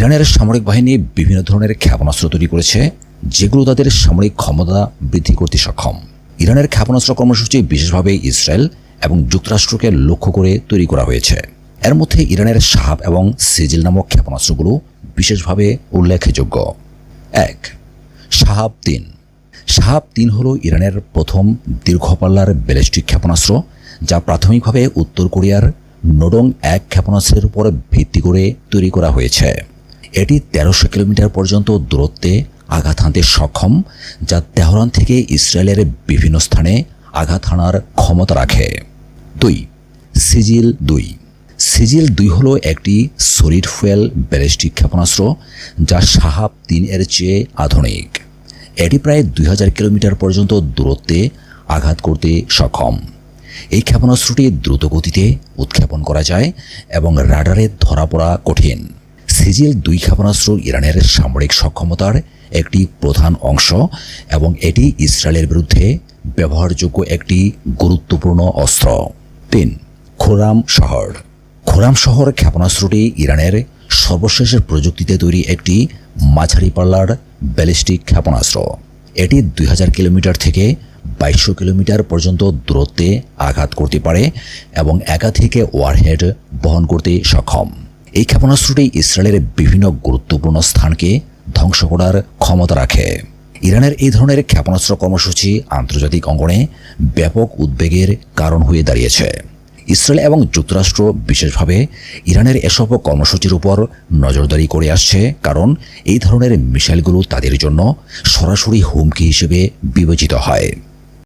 ইরানের সামরিক বাহিনী বিভিন্ন ধরনের ক্ষেপণাস্ত্র তৈরি করেছে, যেগুলো তাদের সামরিক ক্ষমতা বৃদ্ধি করতে সক্ষম। ইরানের ক্ষেপণাস্ত্র কর্মসূচি বিশেষভাবে ইসরায়েল এবং যুক্তরাষ্ট্রকে লক্ষ্য করে তৈরি করা হয়েছে। এর মধ্যে ইরানের সাহাব এবং সিজিল নামক ক্ষেপণাস্ত্রগুলো বিশেষভাবে উল্লেখযোগ্য। এক, সাহাব তিন। সাহাব তিন হল ইরানের প্রথম দীর্ঘপাল্লার ব্যালিস্টিক ক্ষেপণাস্ত্র, যা প্রাথমিকভাবে উত্তর কোরিয়ার নোডং এক ক্ষেপণাস্ত্রের উপর ভিত্তি করে তৈরি করা হয়েছে। এটি তেরোশো কিলোমিটার পর্যন্ত দূরত্বে আঘাত হানতে সক্ষম, যা তেহরান থেকে ইসরায়েলের বিভিন্ন স্থানে আঘাত হানার ক্ষমতা রাখে। দুই, সিজিল দুই। সিজিল দুই হলো একটি সলিড ফুয়েল ব্যালিস্টিক ক্ষেপণাস্ত্র, যা সাহাব তিন এর চেয়ে আধুনিক। এটি প্রায় দুই হাজার কিলোমিটার পর্যন্ত দূরত্বে আঘাত করতে সক্ষম। এই ক্ষেপণাস্ত্রটি দ্রুত গতিতে উৎক্ষেপণ করা যায় এবং রাডারে ধরা পড়া কঠিন। সিজিল দুই ক্ষেপণাস্ত্র ইরানের সামরিক সক্ষমতার একটি প্রধান অংশ এবং এটি ইসরায়েলের বিরুদ্ধে ব্যবহারযোগ্য একটি গুরুত্বপূর্ণ অস্ত্র। তিন, খোরাম শহর। খোরাম শহর ক্ষেপণাস্ত্রটি ইরানের সর্বশেষ প্রযুক্তিতে তৈরি একটি মাঝারি পাল্লার ব্যালিস্টিক ক্ষেপণাস্ত্র। এটি দুই হাজার কিলোমিটার থেকে বাইশশো কিলোমিটার পর্যন্ত দূরত্বে আঘাত করতে পারে এবং একাধিক ওয়ারহেড বহন করতে সক্ষম। এই ক্ষেপণাস্ত্রটি ইসরায়েলের বিভিন্ন গুরুত্বপূর্ণ স্থানকে ধ্বংস করার ক্ষমতা রাখে। ইরানের এই ধরনের ক্ষেপণাস্ত্র কর্মসূচি আন্তর্জাতিক অঙ্গনে ব্যাপক উদ্বেগের কারণ হয়ে দাঁড়িয়েছে। ইসরায়েল এবং যুক্তরাষ্ট্র বিশেষভাবে ইরানের এসব কর্মসূচির উপর নজরদারি করে আসছে কারণ এই ধরনের মিসাইলগুলো তাদের জন্য সরাসরি হুমকি হিসেবে বিবেচিত হয়।